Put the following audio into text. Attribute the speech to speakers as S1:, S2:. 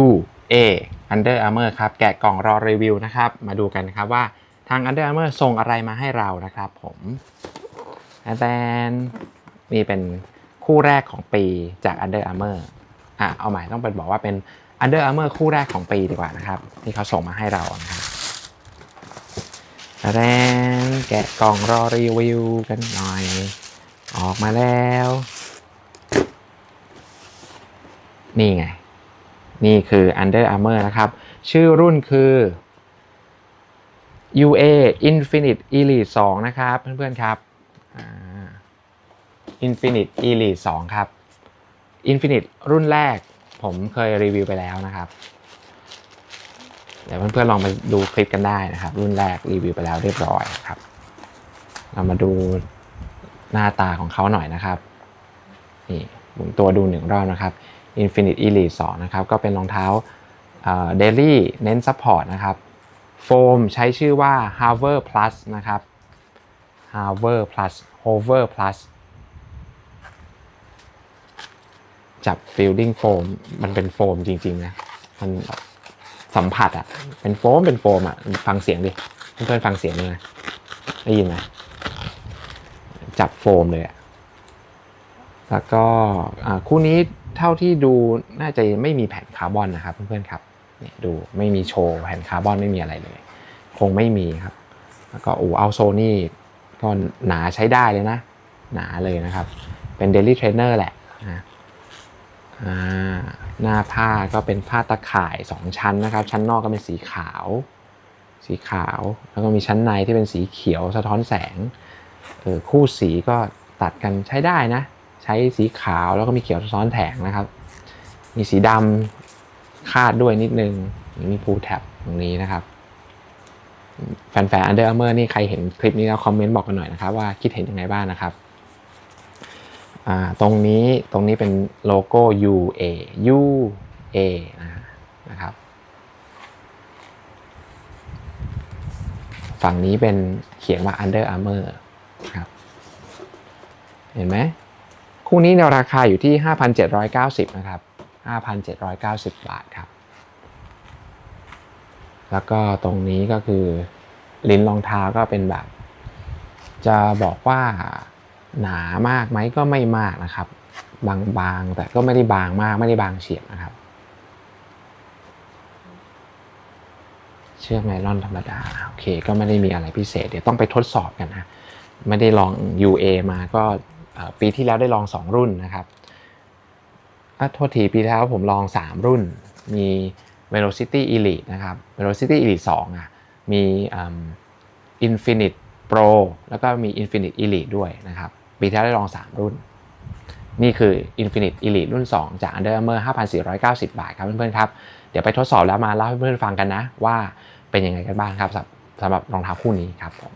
S1: U A Under Armour ครับ แกะกล่องรอรีวิวนะครับ มาดูกันนะครับว่าทาง Under Armour ส่งอะไรมาให้เรานะครับผมแตนนี่เป็นคู่แรกของปีจาก Under Armour อะ เอาใหม่ต้องเป็นบอกว่าเป็น Under Armour คู่แรกของปีดีกว่านะครับ ที่เขาส่งมาให้เรานะครับแตนแกะกล่องรอรีวิวกันหน่อย ออกมาแล้ว นี่ไง นี่คือ Under Armour นะครับ ชื่อรุ่นคือ UA Infinite Elite 2 นะครับ เพื่อนๆครับ Infinite Elite 2 ครับ Infinite รุ่นแรกผมเคยรีวิวไปแล้วนะครับ เดี๋ยวเพื่อนๆลองไปดูคลิปกันได้นะครับ รุ่นแรกรีวิวไปแล้วเรียบร้อยครับ เรามาดูหน้าตาของเขาหน่อยนะครับ นี่หมุนตัวดูหนึ่งรอบนะครับ Infinite Elite 2นะครับก็เป็นรองเท้าเดลี่เน้นซัพพอร์ตนะครับโฟมใช้ชื่อว่า Hover Plus นะครับ Hover Plus Hover Plus จับ Feeling Foam มันเป็นโฟมจริงๆนะมันสัมผัสอะเป็นโฟมเป็นโฟมอะฟังเสียงดิเพื่อนๆฟังเสียงเลยนะได้ยินไหมจับโฟมเลยอะแล้วก็คู่นี้ เท่าที่ดูน่าจะไม่มีแผ่นคาร์บอนนะครับเพื่อนๆครับเนี่ยดูไม่มีโชว์แผ่นคาร์บอนไม่มีอะไรเลย คงไม่มีครับ แล้วก็อูเอาโซนี่ก็หนาใช้ได้เลยนะ หนาเลยนะครับ เป็นเดลี่เทรนเนอร์แหละนะอ่าหน้าผ้าก็เป็นผ้าตะข่าย 2 ชั้นนะครับ ชั้นนอกก็เป็นสีขาว สีขาว แล้วก็มีชั้นในที่เป็นสีเขียวสะท้อนแสงเออคู่สีก็ตัดกันใช้ได้นะ ช้สีขาวแล้วก็มีเขียวสะท้อนแสงนะครับ มีสีดำคาดด้วยนิดนึงมีพูแท็บตรงนี้นะครับ แฟนๆ Under Armour นี่ใครเห็นคลิปนี้แล้วคอมเมนต์บอกกันหน่อยนะครับ ว่าคิดเห็นยังไงบ้างนะครับตรงนี้ตรงนี้เป็นโลโก้ UA UA นะนะครับ ฝั่งนี้เป็นเขียนว่า Under Armour ครับ เห็นไหม คู่นี้ในราคาอยู่ที่ 5,790 นะครับ 5,790 บาทครับ แล้วก็ตรงนี้ก็คือลิ้นรองเท้าก็เป็นแบบ จะบอกว่าหนามากไหมก็ไม่มากนะครับ บางๆ แต่ก็ไม่ได้บางมากไม่ได้บางเฉียบนะครับ เชือกไนลอนธรรมดาโอเค ก็ไม่ได้มีอะไรพิเศษ เดี๋ยวต้องไปทดสอบกันนะ ไม่ได้ลอง UA มาก็ ปีที่แล้วได้ลอง 2 รุ่นนะครับอะโทษทีปีที่แล้วผมลอง 3 รุ่น มี Velocity Elite นะครับ Velocity Elite 2อะมีอืม Infinite Pro แล้วก็มี Infinite Elite ด้วยนะครับปีที่แล้วได้ลอง 3 รุ่น นี่คือ Infinite Elite รุ่น 2 จาก Under Armour 5,490 บาทครับเพื่อนๆครับ เดี๋ยวไปทดสอบแล้วมาเล่าให้เพื่อนๆฟังกันนะ ว่าเป็นยังไงกันบ้างครับสำหรับรองเท้าคู่นี้ครับผม